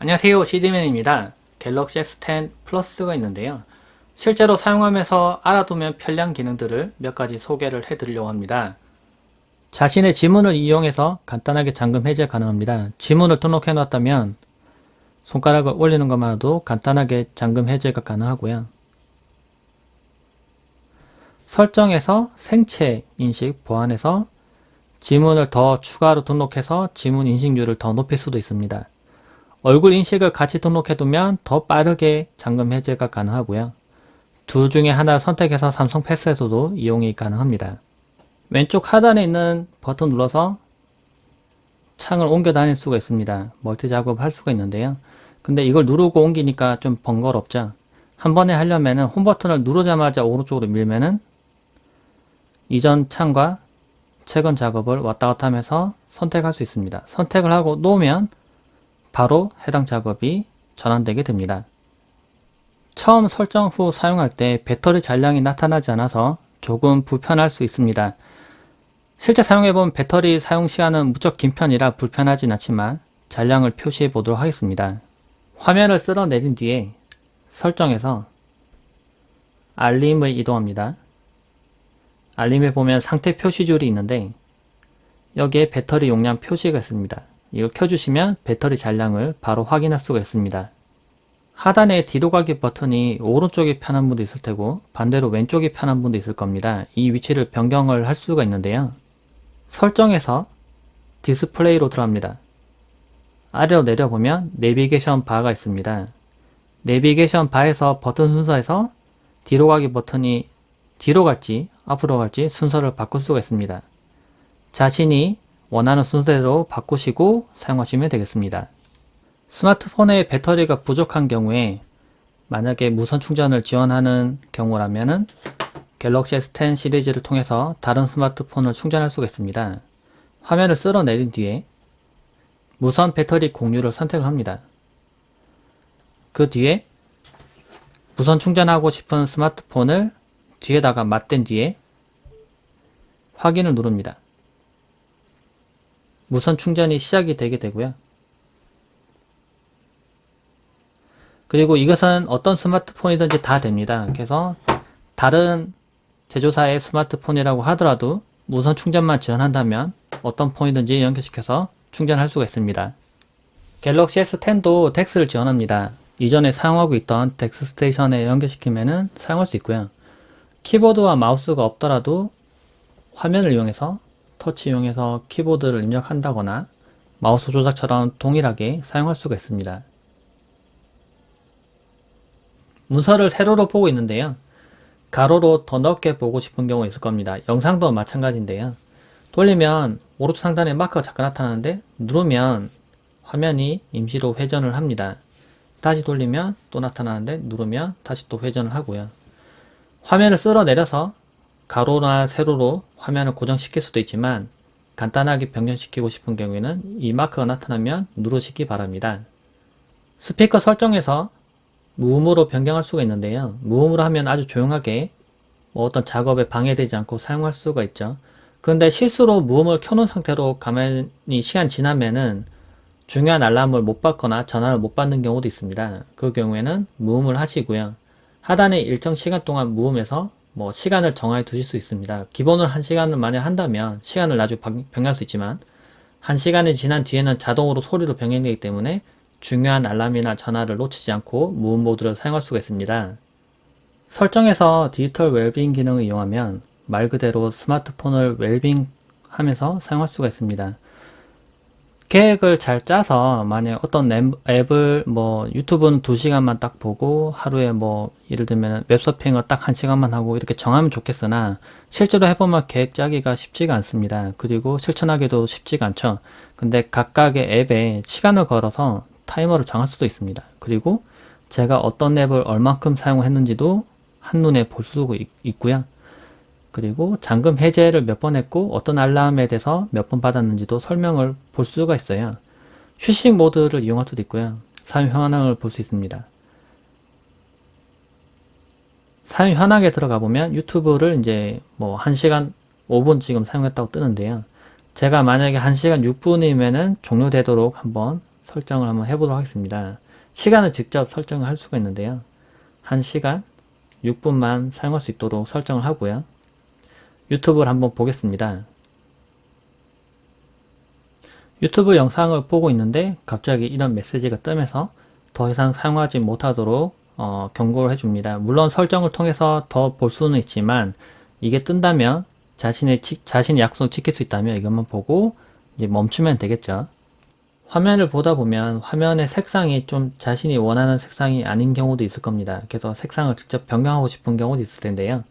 안녕하세요 CD맨입니다. 갤럭시 S10 플러스가 있는데요. 실제로 사용하면서 알아두면 편리한 기능들을 몇 가지 소개를 해드리려고 합니다. 자신의 지문을 이용해서 간단하게 잠금 해제 가능합니다. 지문을 등록해 놨다면 손가락을 올리는 것만으로도 간단하게 잠금 해제가 가능하고요. 설정에서 생체 인식 보안해서 지문을 더 추가로 등록해서 지문 인식률을 더 높일 수도 있습니다. 얼굴 인식을 같이 등록해두면 더 빠르게 잠금 해제가 가능하고요. 둘 중에 하나를 선택해서 삼성 패스에서도 이용이 가능합니다. 왼쪽 하단에 있는 버튼 눌러서 창을 옮겨 다닐 수가 있습니다. 멀티 작업을 할 수가 있는데요. 근데 이걸 누르고 옮기니까 좀 번거롭죠. 한 번에 하려면은 홈 버튼을 누르자마자 오른쪽으로 밀면은 이전 창과 최근 작업을 왔다 갔다 하면서 선택할 수 있습니다. 선택을 하고 놓으면 바로 해당 작업이 전환되게 됩니다. 처음 설정 후 사용할 때 배터리 잔량이 나타나지 않아서 조금 불편할 수 있습니다. 실제 사용해본 배터리 사용 시간은 무척 긴 편이라 불편하진 않지만 잔량을 표시해 보도록 하겠습니다. 화면을 쓸어내린 뒤에 설정에서 알림을 이동합니다. 알림에 보면 상태 표시줄이 있는데 여기에 배터리 용량 표시가 있습니다. 이걸 켜주시면 배터리 잔량을 바로 확인할 수가 있습니다. 하단에 뒤로 가기 버튼이 오른쪽이 편한 분도 있을 테고 반대로 왼쪽이 편한 분도 있을 겁니다. 이 위치를 변경을 할 수가 있는데요. 설정에서 디스플레이로 들어갑니다. 아래로 내려보면 내비게이션 바가 있습니다. 내비게이션 바에서 버튼 순서에서 뒤로 가기 버튼이 뒤로 갈지 앞으로 갈지 순서를 바꿀 수가 있습니다. 자신이 원하는 순서대로 바꾸시고 사용하시면 되겠습니다. 스마트폰의 배터리가 부족한 경우에 만약에 무선 충전을 지원하는 경우라면은 갤럭시 S10 시리즈를 통해서 다른 스마트폰을 충전할 수가 있습니다. 화면을 쓸어내린 뒤에 무선 배터리 공유를 선택을 합니다. 그 뒤에 무선 충전하고 싶은 스마트폰을 뒤에다가 맞댄 뒤에 확인을 누릅니다. 무선 충전이 시작이 되게 되고요. 그리고 이것은 어떤 스마트폰이든지 다 됩니다. 그래서 다른 제조사의 스마트폰이라고 하더라도 무선 충전만 지원한다면 어떤 폰이든지 연결시켜서 충전할 수가 있습니다. 갤럭시 S10도 덱스를 지원합니다. 이전에 사용하고 있던 덱스 스테이션에 연결시키면 사용할 수 있고요. 키보드와 마우스가 없더라도 화면을 이용해서 터치 이용해서 키보드를 입력한다거나 마우스 조작처럼 동일하게 사용할 수가 있습니다. 문서를 세로로 보고 있는데요. 가로로 더 넓게 보고 싶은 경우 있을 겁니다. 영상도 마찬가지인데요. 돌리면 오른쪽 상단에 마크가 잠깐 나타나는데 누르면 화면이 임시로 회전을 합니다. 다시 돌리면 또 나타나는데 누르면 다시 또 회전을 하고요. 화면을 쓸어 내려서 가로나 세로로 화면을 고정시킬 수도 있지만 간단하게 변경시키고 싶은 경우에는 이 마크가 나타나면 누르시기 바랍니다. 스피커 설정에서 무음으로 변경할 수가 있는데요. 무음으로 하면 아주 조용하게 뭐 어떤 작업에 방해되지 않고 사용할 수가 있죠. 그런데 실수로 무음을 켜놓은 상태로 가만히 시간 지나면은 중요한 알람을 못 받거나 전화를 못 받는 경우도 있습니다. 그 경우에는 무음을 하시고요. 하단에 일정 시간 동안 무음해서 뭐 시간을 정해 두실 수 있습니다. 기본으로 한 시간을 만약 한다면 시간을 나중에 변경할 수 있지만 한 시간이 지난 뒤에는 자동으로 소리로 변경되기 때문에 중요한 알람이나 전화를 놓치지 않고 무음 모드를 사용할 수가 있습니다. 설정에서 디지털 웰빙 기능을 이용하면 말 그대로 스마트폰을 웰빙 하면서 사용할 수가 있습니다. 계획을 잘 짜서 만약 어떤 앱을 뭐 유튜브는 2시간만 딱 보고 하루에 뭐 예를 들면 웹서핑을 딱 1시간만 하고 이렇게 정하면 좋겠으나 실제로 해보면 계획 짜기가 쉽지가 않습니다. 그리고 실천하기도 쉽지가 않죠. 근데 각각의 앱에 시간을 걸어서 타이머를 정할 수도 있습니다. 그리고 제가 어떤 앱을 얼만큼 사용했는지도 한눈에 볼 수가 있고요. 그리고 잠금 해제를 몇 번 했고 어떤 알람에 대해서 몇 번 받았는지도 설명을 볼 수가 있어요. 휴식 모드를 이용할 수도 있고요. 사용 현황을 볼 수 있습니다. 사용 현황에 들어가 보면 유튜브를 이제 뭐 1시간 5분 지금 사용했다고 뜨는데요. 제가 만약에 1시간 6분이면은 종료되도록 한번 설정을 한번 해보도록 하겠습니다. 시간을 직접 설정을 할 수가 있는데요. 1시간 6분만 사용할 수 있도록 설정을 하고요. 유튜브를 한번 보겠습니다. 유튜브 영상을 보고 있는데 갑자기 이런 메시지가 뜨면서 더 이상 사용하지 못하도록 어, 경고를 해줍니다. 물론 설정을 통해서 더 볼 수는 있지만 이게 뜬다면 자신의 지- 자신의 약속을 지킬 수 있다면 이것만 보고 이제 멈추면 되겠죠. 화면을 보다 보면 화면의 색상이 좀 자신이 원하는 색상이 아닌 경우도 있을 겁니다. 그래서 색상을 직접 변경하고 싶은 경우도 있을 텐데요.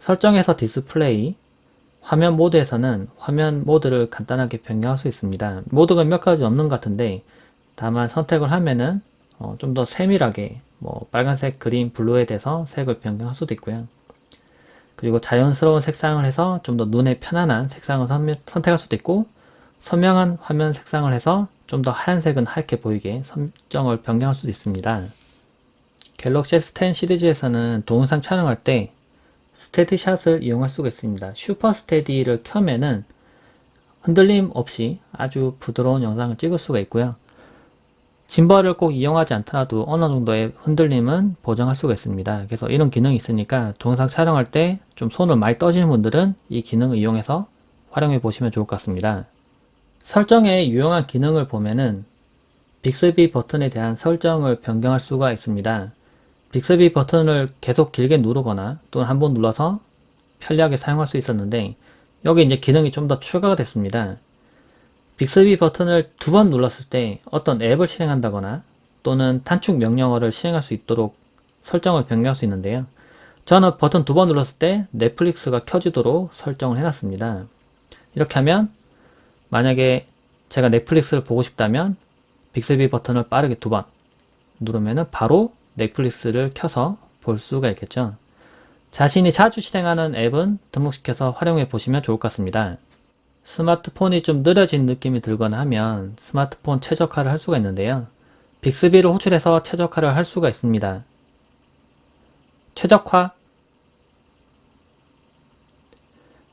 설정에서 디스플레이, 화면 모드에서는 화면 모드를 간단하게 변경할 수 있습니다. 모드가 몇 가지 없는 것 같은데 다만 선택을 하면은 어, 좀 더 세밀하게 뭐 빨간색, 그린, 블루에 대해서 색을 변경할 수도 있고요. 그리고 자연스러운 색상을 해서 좀 더 눈에 편안한 색상을 선- 선택할 수도 있고 선명한 화면 색상을 해서 좀 더 하얀색은 하얗게 보이게 설정을 변경할 수도 있습니다. 갤럭시 S10 시리즈에서는 동영상 촬영할 때 스테디샷을 이용할 수가 있습니다. 슈퍼 스테디를 켜면은 흔들림 없이 아주 부드러운 영상을 찍을 수가 있고요. 짐벌을 꼭 이용하지 않더라도 어느 정도의 흔들림은 보정할 수가 있습니다. 그래서 이런 기능이 있으니까 동영상 촬영할 때 좀 손을 많이 떠시는 분들은 이 기능을 이용해서 활용해 보시면 좋을 것 같습니다. 설정에 유용한 기능을 보면은 빅스비 버튼에 대한 설정을 변경할 수가 있습니다. 빅스비 버튼을 계속 길게 누르거나 또는 한 번 눌러서 편리하게 사용할 수 있었는데 여기 이제 기능이 좀 더 추가가 됐습니다. 빅스비 버튼을 두 번 눌렀을 때 어떤 앱을 실행한다거나 또는 단축 명령어를 실행할 수 있도록 설정을 변경할 수 있는데요. 저는 버튼 두 번 눌렀을 때 넷플릭스가 켜지도록 설정을 해놨습니다. 이렇게 하면 만약에 제가 넷플릭스를 보고 싶다면 빅스비 버튼을 빠르게 두 번 누르면 바로 넷플릭스를 켜서 볼 수가 있겠죠. 자신이 자주 실행하는 앱은 등록시켜서 활용해 보시면 좋을 것 같습니다. 스마트폰이 좀 느려진 느낌이 들거나 하면 스마트폰 최적화를 할 수가 있는데요. 빅스비를 호출해서 최적화를 할 수가 있습니다. 최적화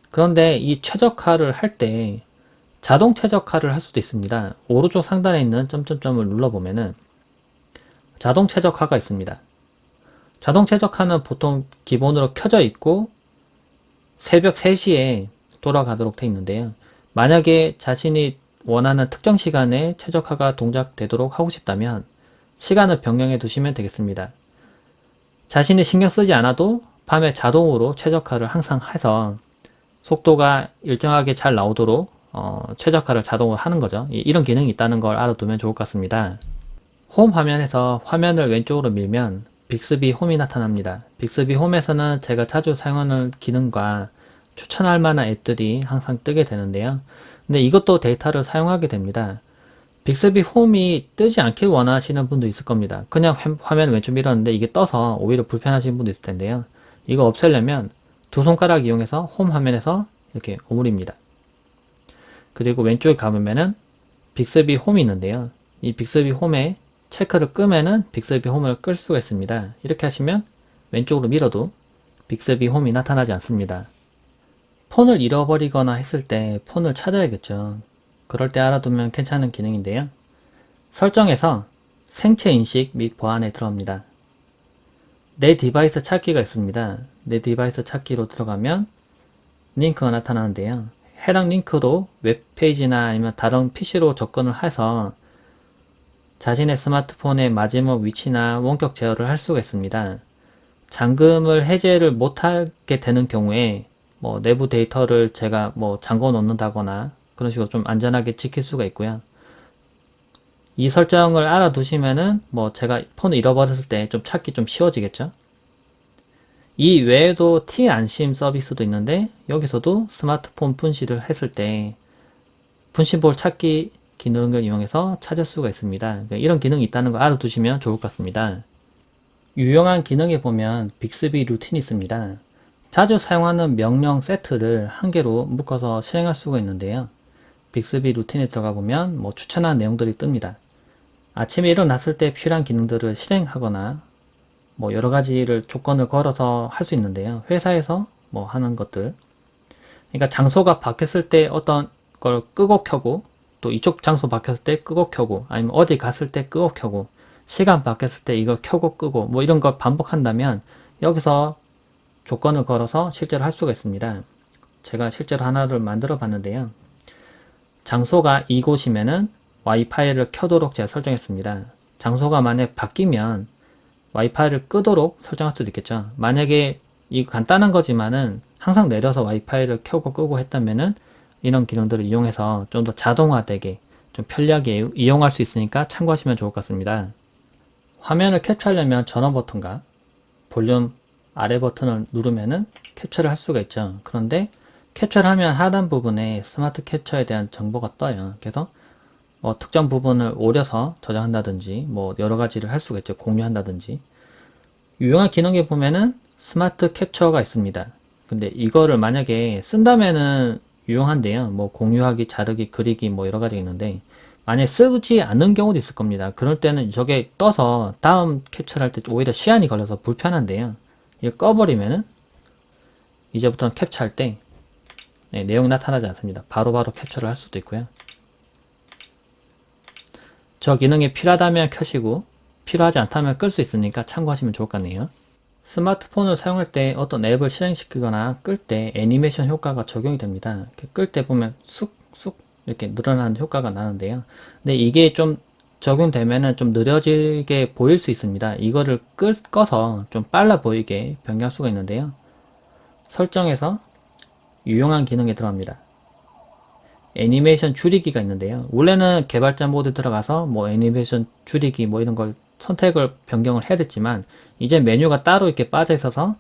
그런데 이 최적화를 할 때 자동 최적화를 할 수도 있습니다. 오른쪽 상단에 있는 점점점을 눌러보면은 자동 최적화가 있습니다. 자동 최적화는 보통 기본으로 켜져 있고 새벽 3시에 돌아가도록 되어 있는데요. 만약에 자신이 원하는 특정 시간에 최적화가 동작되도록 하고 싶다면 시간을 변경해 두시면 되겠습니다. 자신이 신경 쓰지 않아도 밤에 자동으로 최적화를 항상 해서 속도가 일정하게 잘 나오도록 어, 최적화를 자동으로 하는 거죠. 이- 이런 기능이 있다는 걸 알아두면 좋을 것 같습니다. 홈 화면에서 화면을 왼쪽으로 밀면 빅스비 홈이 나타납니다. 빅스비 홈에서는 제가 자주 사용하는 기능과 추천할 만한 앱들이 항상 뜨게 되는데요. 근데 이것도 데이터를 사용하게 됩니다. 빅스비 홈이 뜨지 않길 원하시는 분도 있을 겁니다. 그냥 화- 화면 왼쪽 밀었는데 이게 떠서 오히려 불편하신 분도 있을 텐데요. 이거 없애려면 두 손가락 이용해서 홈 화면에서 이렇게 오므립니다. 그리고 왼쪽에 가보면은 빅스비 홈이 있는데요. 이 빅스비 홈에 체크를 끄면은 빅스비 홈을 끌 수가 있습니다. 이렇게 하시면 왼쪽으로 밀어도 빅스비 홈이 나타나지 않습니다. 폰을 잃어버리거나 했을 때 폰을 찾아야겠죠. 그럴 때 알아두면 괜찮은 기능인데요. 설정에서 생체 인식 및 보안에 들어갑니다. 내 디바이스 찾기가 있습니다. 내 디바이스 찾기로 들어가면 링크가 나타나는데요. 해당 링크로 웹페이지나 아니면 다른 PC로 접근을 해서 자신의 스마트폰의 마지막 위치나 원격 제어를 할 수가 있습니다. 잠금을 해제를 못하게 되는 경우에 뭐 내부 데이터를 제가 뭐 잠궈 놓는다거나 그런 식으로 좀 안전하게 지킬 수가 있고요. 이 설정을 알아두시면은 뭐 제가 폰을 잃어버렸을 때 좀 찾기 좀 쉬워지겠죠. 이 외에도 T 안심 서비스도 있는데 여기서도 스마트폰 분실을 했을 때 분실볼 찾기 기능을 이용해서 찾을 수가 있습니다. 그러니까 이런 기능이 있다는 걸 알아두시면 좋을 것 같습니다. 유용한 기능에 보면 빅스비 루틴이 있습니다. 자주 사용하는 명령 세트를 한 개로 묶어서 실행할 수가 있는데요. 빅스비 루틴에 들어가 보면 뭐 추천한 내용들이 뜹니다. 아침에 일어났을 때 필요한 기능들을 실행하거나 뭐 여러 가지를 조건을 걸어서 할 수 있는데요. 회사에서 뭐 하는 것들. 그러니까 장소가 바뀌었을 때 어떤 걸 끄고 켜고 또 이쪽 장소 바뀌었을 때 끄고 켜고 아니면 어디 갔을 때 끄고 켜고 시간 바뀌었을 때 이걸 켜고 끄고 뭐 이런 걸 반복한다면 여기서 조건을 걸어서 실제로 할 수가 있습니다. 제가 실제로 하나를 만들어 봤는데요. 장소가 이곳이면은 와이파이를 켜도록 제가 설정했습니다. 장소가 만약 바뀌면 와이파이를 끄도록 설정할 수도 있겠죠. 만약에 이 간단한 거지만은 항상 내려서 와이파이를 켜고 끄고 했다면은 이런 기능들을 이용해서 좀 더 자동화되게 좀 편리하게 이용할 수 있으니까 참고하시면 좋을 것 같습니다. 화면을 캡처하려면 전원 버튼과 볼륨 아래 버튼을 누르면은 캡처를 할 수가 있죠. 그런데 캡처를 하면 하단 부분에 스마트 캡처에 대한 정보가 떠요. 그래서 뭐 특정 부분을 오려서 저장한다든지 뭐 여러 가지를 할 수가 있죠. 공유한다든지 유용한 기능에 보면은 스마트 캡처가 있습니다. 근데 이거를 만약에 쓴다면은 유용한데요. 뭐 공유하기, 자르기, 그리기 뭐 여러 가지 있는데 만약에 쓰지 않는 경우도 있을 겁니다. 그럴 때는 저게 떠서 다음 캡처를 할 때 오히려 시간이 걸려서 불편한데요. 이걸 꺼버리면은 이제부터는 캡처할 때 네, 내용 나타나지 않습니다. 바로바로 캡처를 할 수도 있고요. 저 기능이 필요하다면 켜시고 필요하지 않다면 끌 수 있으니까 참고하시면 좋을 것 같네요. 스마트폰을 사용할 때 어떤 앱을 실행시키거나 끌 때 애니메이션 효과가 적용이 됩니다. 끌 때 보면 쑥쑥 이렇게 늘어나는 효과가 나는데요. 근데 이게 좀 적용되면은 좀 느려지게 보일 수 있습니다. 이거를 끌, 꺼서 좀 빨라 보이게 변경할 수가 있는데요. 설정에서 유용한 기능에 들어갑니다. 애니메이션 줄이기가 있는데요. 원래는 개발자 모드 들어가서 뭐 애니메이션 줄이기 뭐 이런 걸 선택을 변경을 해야 됐지만 이제 메뉴가 따로 이렇게 빠져 있어서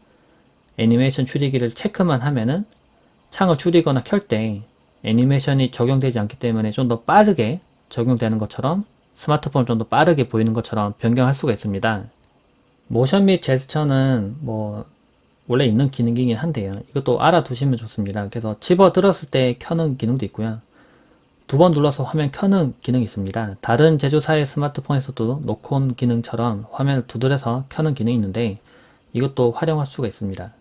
애니메이션 줄이기를 체크만 하면은 창을 줄이거나 켤 때 애니메이션이 적용되지 않기 때문에 좀 더 빠르게 적용되는 것처럼 스마트폰 좀 더 빠르게 보이는 것처럼 변경할 수가 있습니다. 모션 및 제스처는 뭐 원래 있는 기능이긴 한데요. 이것도 알아두시면 좋습니다. 그래서 집어 들었을 때 켜는 기능도 있고요. 두 번 눌러서 화면 켜는 기능이 있습니다. 다른 제조사의 스마트폰에서도 노콘 기능처럼 화면을 두드려서 켜는 기능이 있는데 이것도 활용할 수가 있습니다.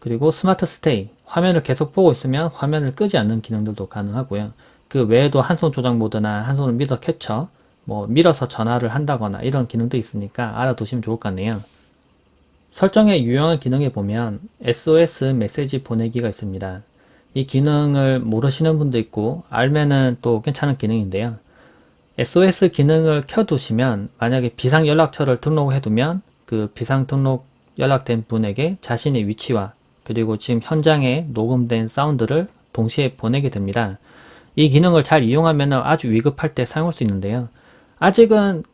그리고 스마트 스테이 화면을 계속 보고 있으면 화면을 끄지 않는 기능들도 가능하고요. 그 외에도 한 손 조작 모드나 한 손을 밀어 캡처 뭐 밀어서 전화를 한다거나 이런 기능도 있으니까 알아두시면 좋을 것 같네요. 설정의 유용한 기능에 보면 SOS 메시지 보내기가 있습니다. 이 기능을 모르시는 분도 있고 알면은 또 괜찮은 기능인데요. SOS 기능을 켜두시면 만약에 비상 연락처를 등록해 두면 그 비상 등록 연락된 분에게 자신의 위치와 그리고 지금 현장에 녹음된 사운드를 동시에 보내게 됩니다. 이 기능을 잘 이용하면 아주 위급할 때 사용할 수 있는데요. 아직은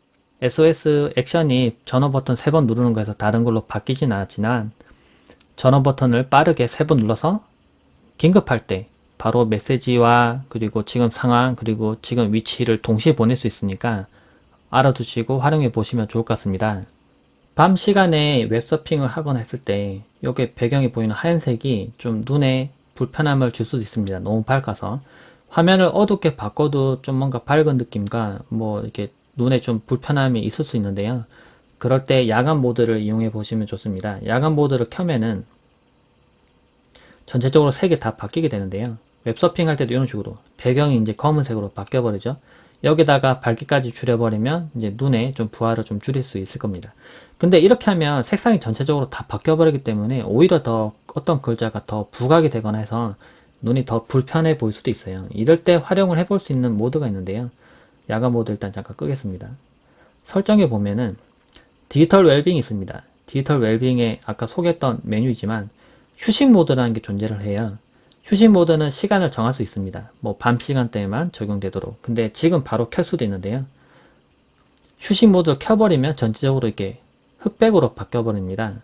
SOS 액션이 전원 버튼 3번 누르는 거에서 다른 걸로 바뀌진 않았지만 전원 버튼을 빠르게 3번 눌러서 긴급할 때 바로 메시지와 그리고 지금 상황 그리고 지금 위치를 동시에 보낼 수 있으니까 알아두시고 활용해 보시면 좋을 것 같습니다. 밤 시간에 웹서핑을 하거나 했을 때 이게 배경이 보이는 하얀색이 좀 눈에 불편함을 줄 수도 있습니다. 너무 밝아서 화면을 어둡게 바꿔도 좀 뭔가 밝은 느낌과 뭐 이렇게 눈에 좀 불편함이 있을 수 있는데요. 그럴 때 야간 모드를 이용해 보시면 좋습니다. 야간 모드를 켜면은 전체적으로 색이 다 바뀌게 되는데요. 웹서핑 할 때도 이런 식으로 배경이 이제 검은색으로 바뀌어 버리죠. 여기다가 밝기까지 줄여버리면 이제 눈에 좀 부하를 좀 줄일 수 있을 겁니다. 근데 이렇게 하면 색상이 전체적으로 다 바뀌어 버리기 때문에 오히려 더 어떤 글자가 더 부각이 되거나 해서 눈이 더 불편해 보일 수도 있어요. 이럴 때 활용을 해볼 수 있는 모드가 있는데요. 야간 모드 일단 잠깐 끄겠습니다. 설정에 보면은 디지털 웰빙이 있습니다. 디지털 웰빙에 아까 소개했던 메뉴이지만 휴식 모드라는 게 존재를 해요. 휴식 모드는 시간을 정할 수 있습니다. 뭐 밤 시간대에만 적용되도록. 근데 지금 바로 켤 수도 있는데요. 휴식 모드를 켜버리면 전체적으로 이렇게 흑백으로 바뀌어버립니다.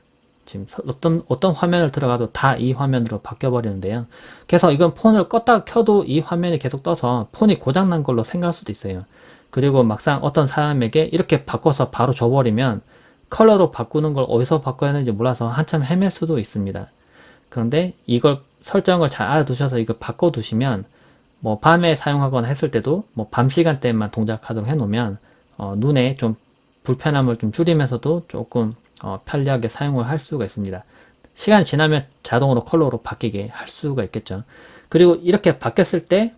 지금 어떤 어떤 화면을 들어가도 다 이 화면으로 바뀌어 버리는데요. 그래서 이건 폰을 껐다 켜도 이 화면이 계속 떠서 폰이 고장 난 걸로 생각할 수도 있어요. 그리고 막상 어떤 사람에게 이렇게 바꿔서 바로 줘버리면 컬러로 바꾸는 걸 어디서 바꿔야 하는지 몰라서 한참 헤맬 수도 있습니다. 그런데 이걸 설정을 잘 알아두셔서 이걸 바꿔두시면 뭐 밤에 사용하거나 했을 때도 뭐 밤 시간대만 동작하도록 해놓으면 어, 눈에 좀 불편함을 좀 줄이면서도 조금 어, 편리하게 사용을 할 수가 있습니다. 시간이 지나면 자동으로 컬러로 바뀌게 할 수가 있겠죠. 그리고 이렇게 바뀌었을 때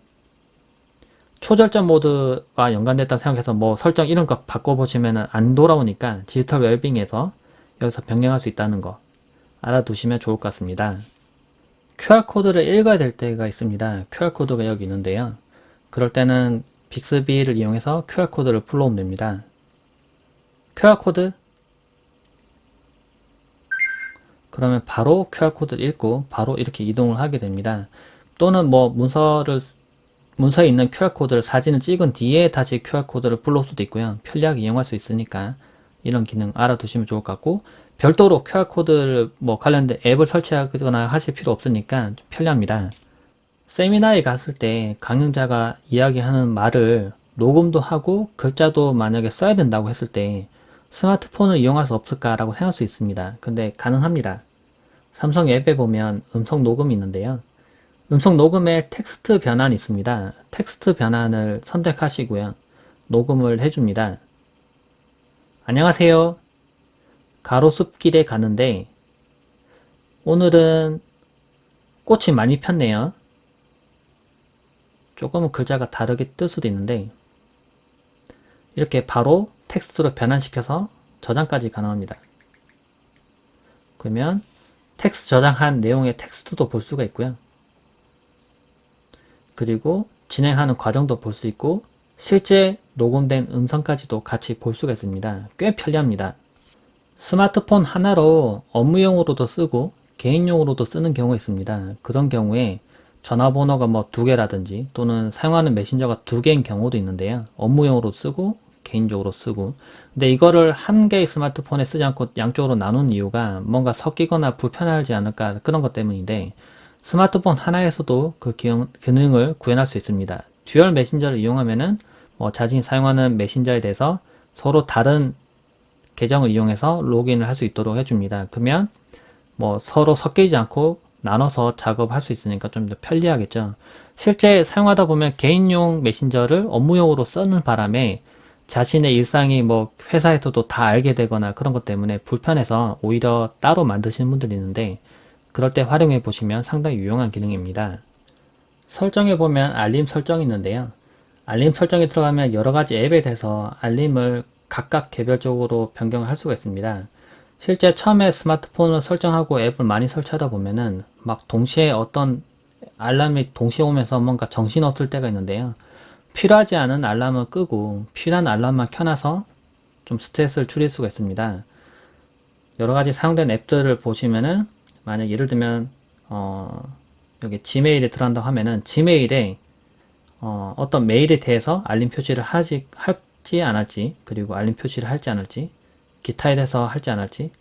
초절전 모드와 연관됐다 생각해서 뭐 설정 이런 거 바꿔보시면 안 돌아오니까 디지털 웰빙에서 여기서 변경할 수 있다는 거 알아두시면 좋을 것 같습니다. QR코드를 읽어야 될 때가 있습니다. QR코드가 여기 있는데요. 그럴 때는 빅스비를 이용해서 QR코드를 불러오면 됩니다. QR코드 그러면 바로 QR코드를 읽고 바로 이렇게 이동을 하게 됩니다. 또는 뭐 문서를 문서에 있는 QR코드를 사진을 찍은 뒤에 다시 QR코드를 불러올 수도 있고요. 편리하게 이용할 수 있으니까 이런 기능 알아두시면 좋을 것 같고 별도로 QR코드를 뭐 관련된 앱을 설치하거나 하실 필요 없으니까 좀 편리합니다. 세미나에 갔을 때 강연자가 이야기하는 말을 녹음도 하고 글자도 만약에 써야 된다고 했을 때 스마트폰을 이용할 수 없을까라고 생각할 수 있습니다. 근데 가능합니다. 삼성 앱에 보면 음성 녹음이 있는데요. 음성 녹음에 텍스트 변환이 있습니다. 텍스트 변환을 선택하시고요. 녹음을 해줍니다. 안녕하세요. 가로숲길에 가는데 오늘은 꽃이 많이 폈네요. 조금은 글자가 다르게 뜰 수도 있는데 이렇게 바로 텍스트로 변환시켜서 저장까지 가능합니다. 그러면 텍스트 저장한 내용의 텍스트도 볼 수가 있고요. 그리고 진행하는 과정도 볼 수 있고 실제 녹음된 음성까지도 같이 볼 수가 있습니다. 꽤 편리합니다. 스마트폰 하나로 업무용으로도 쓰고 개인용으로도 쓰는 경우가 있습니다. 그런 경우에 전화번호가 뭐 두 개라든지 또는 사용하는 메신저가 두 개인 경우도 있는데요. 업무용으로 쓰고 개인적으로 쓰고 근데 이거를 한 개의 스마트폰에 쓰지 않고 양쪽으로 나눈 이유가 뭔가 섞이거나 불편하지 않을까 그런 것 때문인데 스마트폰 하나에서도 그 기능, 기능을 구현할 수 있습니다. 듀얼 메신저를 이용하면은 뭐 자신이 사용하는 메신저에 대해서 서로 다른 계정을 이용해서 로그인을 할 수 있도록 해줍니다. 그러면 뭐 서로 섞이지 않고 나눠서 작업할 수 있으니까 좀 더 편리하겠죠. 실제 사용하다 보면 개인용 메신저를 업무용으로 쓰는 바람에 자신의 일상이 뭐 회사에서도 다 알게 되거나 그런 것 때문에 불편해서 오히려 따로 만드시는 분들이 있는데 그럴 때 활용해 보시면 상당히 유용한 기능입니다. 설정해 보면 알림 설정이 있는데요. 알림 설정에 들어가면 여러 가지 앱에 대해서 알림을 각각 개별적으로 변경을 할 수가 있습니다. 실제 처음에 스마트폰을 설정하고 앱을 많이 설치하다 보면은 막 동시에 어떤 알람이 동시에 오면서 뭔가 정신 없을 때가 있는데요. 필요하지 않은 알람을 끄고 필요한 알람만 켜놔서 좀 스트레스를 줄일 수가 있습니다. 여러 가지 사용된 앱들을 보시면은 만약 예를 들면 어 여기 지메일에 들어간다고 하면은 지메일에 어 어떤 메일에 대해서 알림 표시를 하지 할 지 안 할지 그리고 알림 표시를 할지 안 할지 기타에 대해서 할지 안 할지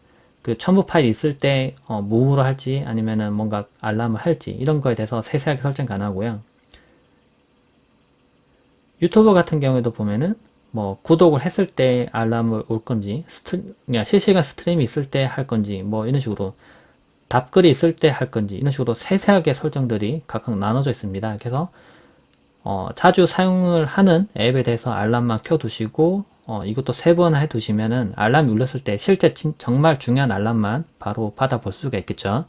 그 첨부 파일 있을 때 어, 무음으로 할지 아니면은 뭔가 알람을 할지 이런 거에 대해서 세세하게 설정 가능하고요. 유튜브 같은 경우에도 보면은 뭐 구독을 했을 때 알람을 올 건지 스트, 그냥 실시간 스트림이 있을 때 할 건지 뭐 이런 식으로 답글이 있을 때 할 건지 이런 식으로 세세하게 설정들이 각각 나눠져 있습니다. 그래서 어, 자주 사용을 하는 앱에 대해서 알람만 켜두시고 어, 이것도 세 번 해두시면은 알람 울렸을 때 실제 진, 정말 중요한 알람만 바로 받아볼 수가 있겠죠.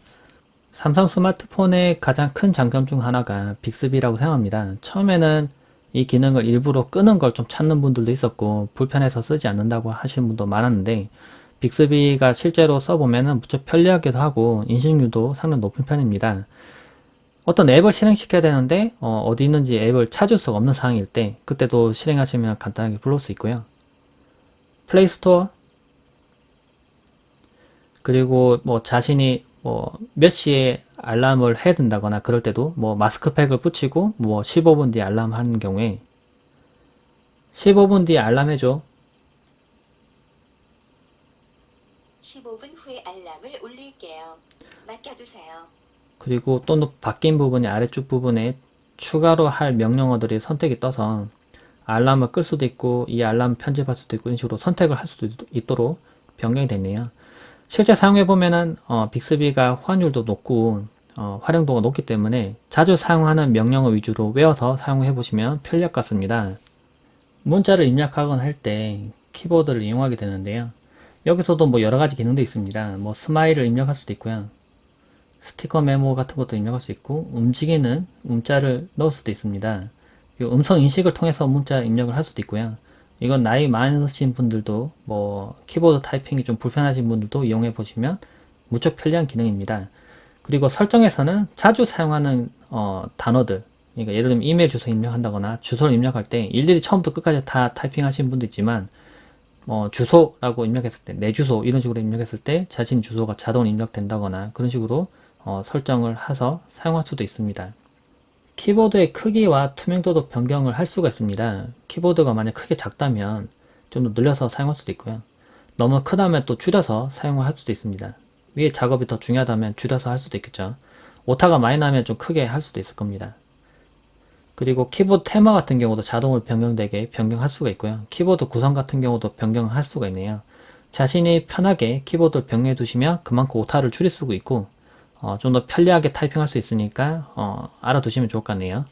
삼성 스마트폰의 가장 큰 장점 중 하나가 빅스비라고 생각합니다. 처음에는 이 기능을 일부러 끄는 걸 좀 찾는 분들도 있었고 불편해서 쓰지 않는다고 하시는 분도 많았는데 빅스비가 실제로 써보면은 무척 편리하기도 하고 인식률도 상당히 높은 편입니다. 어떤 앱을 실행시켜야 되는데 어, 디 있는지 앱을 찾을 수가 없는 상황일 때 그때도 실행하시면 간단하게 불러올 수 있고요. 플레이스토어 그리고 뭐 자신이 뭐 몇 시에 알람을 해야 된다거나 그럴 때도 뭐 마스크팩을 붙이고 뭐 15분 뒤에 알람 하는 경우에 15분 뒤에 알람 해줘 15분 후에 알람을 울릴게요. 맡겨두세요. 그리고 또 바뀐 부분이 아래쪽 부분에 추가로 할 명령어들이 선택이 떠서 알람을 끌 수도 있고 이 알람 편집할 수도 있고 이런 식으로 선택을 할 수도 있도록 변경이 됐네요. 실제 사용해 보면은 어, 빅스비가 호환율도 높고 어, 활용도가 높기 때문에 자주 사용하는 명령어 위주로 외워서 사용해 보시면 편리할 것 같습니다. 문자를 입력하거나 할 때 키보드를 이용하게 되는데요. 여기서도 뭐 여러 가지 기능도 있습니다. 뭐 스마일을 입력할 수도 있고요. 스티커 메모 같은 것도 입력할 수 있고 움직이는 문자를 넣을 수도 있습니다. 이 음성 인식을 통해서 문자 입력을 할 수도 있고요. 이건 나이 많으신 분들도 뭐 키보드 타이핑이 좀 불편하신 분들도 이용해 보시면 무척 편리한 기능입니다. 그리고 설정에서는 자주 사용하는 어, 단어들 그러니까 예를 들면 이메일 주소 입력한다거나 주소를 입력할 때 일일이 처음부터 끝까지 다 타이핑하시는 분도 있지만 뭐 주소라고 입력했을 때 내 주소 이런 식으로 입력했을 때 자신 주소가 자동 입력된다거나 그런 식으로 어, 설정을 해서 사용할 수도 있습니다. 키보드의 크기와 투명도도 변경을 할 수가 있습니다. 키보드가 만약 크게 작다면 좀 더 늘려서 사용할 수도 있고요. 너무 크다면 또 줄여서 사용을 할 수도 있습니다. 위에 작업이 더 중요하다면 줄여서 할 수도 있겠죠. 오타가 많이 나면 좀 크게 할 수도 있을 겁니다. 그리고 키보드 테마 같은 경우도 자동으로 변경되게 변경할 수가 있고요. 키보드 구성 같은 경우도 변경할 수가 있네요. 자신이 편하게 키보드를 변경해 두시면 그만큼 오타를 줄일 수가 있고 어, 좀 더 편리하게 타이핑할 수 있으니까 어, 알아두시면 좋을 것 같네요.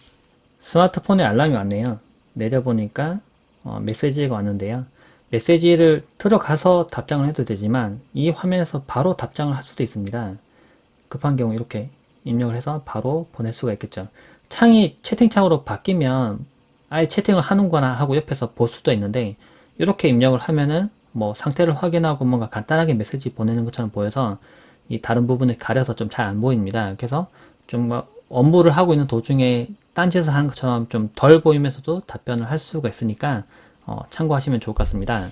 스마트폰에 알람이 왔네요. 내려보니까 어, 메시지가 왔는데요. 메시지를 들어가서 답장을 해도 되지만 이 화면에서 바로 답장을 할 수도 있습니다. 급한 경우 이렇게 입력을 해서 바로 보낼 수가 있겠죠. 창이 채팅창으로 바뀌면 아예 채팅을 하는구나 하고 옆에서 볼 수도 있는데 이렇게 입력을 하면은 뭐 상태를 확인하고 뭔가 간단하게 메시지 보내는 것처럼 보여서 이 다른 부분을 가려서 좀 잘 안 보입니다. 그래서 좀뭐 업무를 하고 있는 도중에 딴짓을 하는 것처럼 좀 덜 보이면서도 답변을 할 수가 있으니까 어, 참고하시면 좋을 것 같습니다.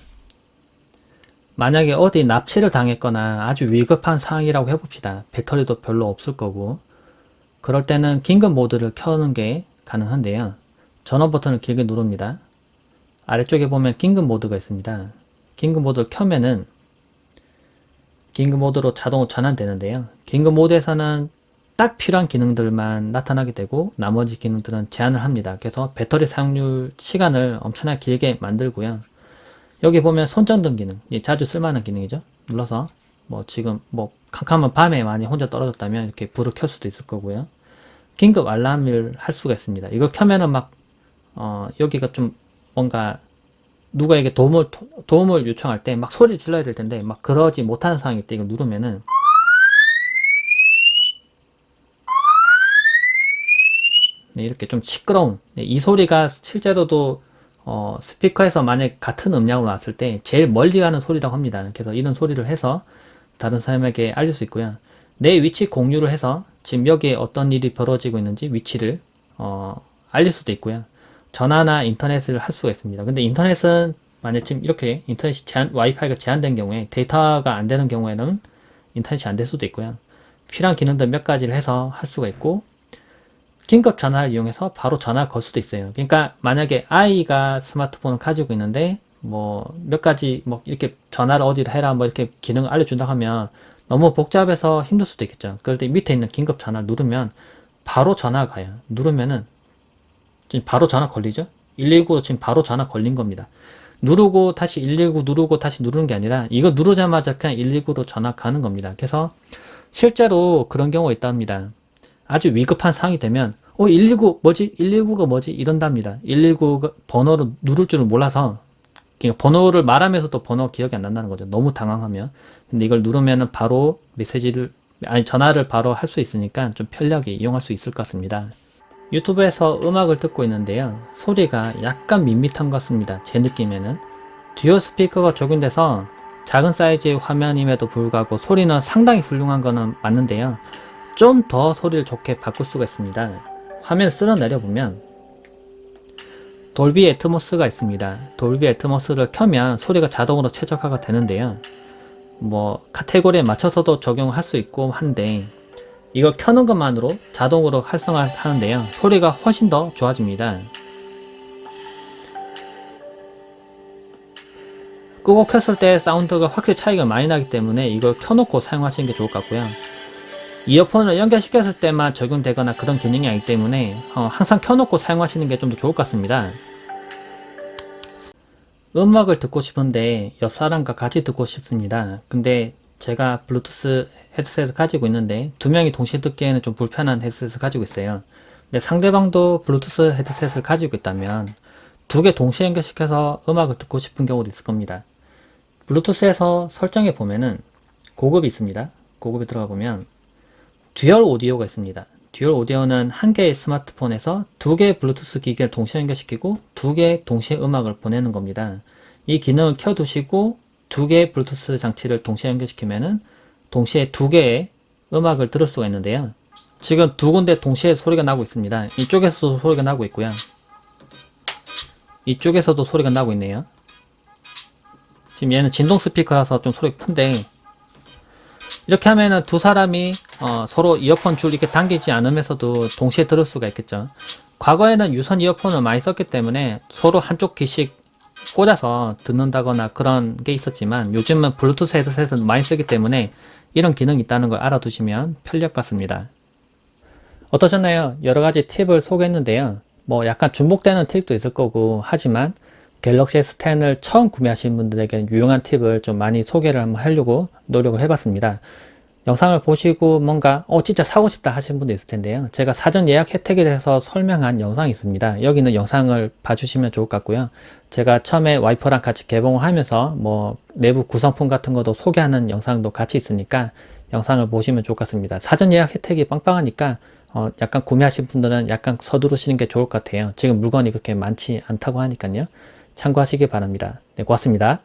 만약에 어디 납치를 당했거나 아주 위급한 상황이라고 해봅시다. 배터리도 별로 없을 거고 그럴 때는 긴급 모드를 켜는 게 가능한데요. 전원 버튼을 길게 누릅니다. 아래쪽에 보면 긴급 모드가 있습니다. 긴급 모드를 켜면은 긴급 모드로 자동으로 전환되는데요. 긴급 모드에서는 딱 필요한 기능들만 나타나게 되고 나머지 기능들은 제한을 합니다. 그래서 배터리 사용률 시간을 엄청나게 길게 만들고요. 여기 보면 손전등 기능, 이 자주 쓸만한 기능이죠. 눌러서 뭐 지금 뭐 캄캄한 밤에 많이 혼자 떨어졌다면 이렇게 불을 켤 수도 있을 거고요. 긴급 알람을 할 수가 있습니다. 이걸 켜면은 막 어, 여기가 좀 뭔가 누가에게 도움을 도- 도움을 요청할 때 막 소리 질러야 될 텐데 막 그러지 못하는 상황일 때 이걸 누르면은 네, 이렇게 좀 시끄러운 네, 이 소리가 실제로도 어, 스피커에서 만약 같은 음량으로 나왔을 때 제일 멀리 가는 소리라고 합니다. 그래서 이런 소리를 해서 다른 사람에게 알릴 수 있고요. 내 위치 공유를 해서 지금 여기에 어떤 일이 벌어지고 있는지 위치를 어, 알릴 수도 있고요. 전화나 인터넷을 할 수가 있습니다. 근데 인터넷은 만약 지금 이렇게 인터넷이 제한, 와이파이가 제한된 경우에 데이터가 안 되는 경우에는 인터넷이 안 될 수도 있고요. 필요한 기능들 몇 가지를 해서 할 수가 있고 긴급 전화를 이용해서 바로 전화를 걸 수도 있어요. 그러니까 만약에 아이가 스마트폰을 가지고 있는데 뭐 몇 가지 뭐 이렇게 전화를 어디로 해라 뭐 이렇게 기능을 알려준다 하면 너무 복잡해서 힘들 수도 있겠죠. 그럴 때 밑에 있는 긴급 전화를 누르면 바로 전화가 가요. 누르면은 지금 바로 전화 걸리죠? 119 지금 바로 전화 걸린 겁니다. 누르고 다시 119 누르고 다시 누르는 게 아니라 이거 누르자마자 그냥 119로 전화 가는 겁니다. 그래서 실제로 그런 경우가 있답니다. 아주 위급한 상황이 되면 어 119 뭐지? 119가 뭐지? 이런답니다. 119 번호를 누를 줄을 몰라서 그러니까 번호를 말하면서도 번호 기억이 안 난다는 거죠. 너무 당황하면. 근데 이걸 누르면은 바로 메시지를 아니 전화를 바로 할 수 있으니까 좀 편리하게 이용할 수 있을 것 같습니다. 유튜브에서 음악을 듣고 있는데요. 소리가 약간 밋밋한 것 같습니다. 제 느낌에는. 듀오 스피커가 적용돼서 작은 사이즈의 화면임에도 불구하고 소리는 상당히 훌륭한 거는 맞는데요. 좀 더 소리를 좋게 바꿀 수가 있습니다. 화면 쓸어 내려보면 돌비 애트모스가 있습니다. 돌비 애트모스를 켜면 소리가 자동으로 최적화가 되는데요. 뭐 카테고리에 맞춰서도 적용을 할수 있고 한데 이걸 켜는 것만으로 자동으로 활성화하는데요. 소리가 훨씬 더 좋아집니다. 끄고 켰을 때 사운드가 확실히 차이가 많이 나기 때문에 이걸 켜놓고 사용하시는 게 좋을 것 같고요. 이어폰을 연결시켰을 때만 적용되거나 그런 기능이 아니기 때문에 어, 항상 켜놓고 사용하시는 게 좀 더 좋을 것 같습니다. 음악을 듣고 싶은데 옆 사람과 같이 듣고 싶습니다. 근데 제가 블루투스 헤드셋을 가지고 있는데 두 명이 동시에 듣기에는 좀 불편한 헤드셋을 가지고 있어요. 근데 상대방도 블루투스 헤드셋을 가지고 있다면 두 개 동시에 연결시켜서 음악을 듣고 싶은 경우도 있을 겁니다. 블루투스에서 설정해 보면은 고급이 있습니다. 고급에 들어가 보면 듀얼 오디오가 있습니다. 듀얼 오디오는 한 개의 스마트폰에서 두 개의 블루투스 기기를 동시에 연결시키고 두 개의 동시에 음악을 보내는 겁니다. 이 기능을 켜두시고 두 개의 블루투스 장치를 동시에 연결시키면은 동시에 두 개의 음악을 들을 수가 있는데요. 지금 두 군데 동시에 소리가 나고 있습니다. 이쪽에서도 소리가 나고 있고요. 이쪽에서도 소리가 나고 있네요. 지금 얘는 진동 스피커라서 좀 소리가 큰데 이렇게 하면은 두 사람이 어, 서로 이어폰 줄 이렇게 당기지 않으면서도 동시에 들을 수가 있겠죠. 과거에는 유선 이어폰을 많이 썼기 때문에 서로 한쪽 귀씩 꽂아서 듣는다거나 그런 게 있었지만 요즘은 블루투스 헤드셋을 많이 쓰기 때문에 이런 기능이 있다는 걸 알아두시면 편리할 것 같습니다. 어떠셨나요? 여러 가지 팁을 소개했는데요. 뭐 약간 중복되는 팁도 있을 거고 하지만 갤럭시 S10을 처음 구매하신 분들에게 유용한 팁을 좀 많이 소개를 한번 하려고 노력을 해봤습니다. 영상을 보시고 뭔가 어 진짜 사고 싶다 하신 분도 있을 텐데요. 제가 사전 예약 혜택에 대해서 설명한 영상이 있습니다. 여기는 영상을 봐주시면 좋을 것 같고요. 제가 처음에 와이퍼랑 같이 개봉을 하면서 뭐 내부 구성품 같은 것도 소개하는 영상도 같이 있으니까 영상을 보시면 좋을 것 같습니다. 사전 예약 혜택이 빵빵하니까 어, 약간 구매하신 분들은 약간 서두르시는 게 좋을 것 같아요. 지금 물건이 그렇게 많지 않다고 하니까요. 참고하시기 바랍니다. 네, 고맙습니다.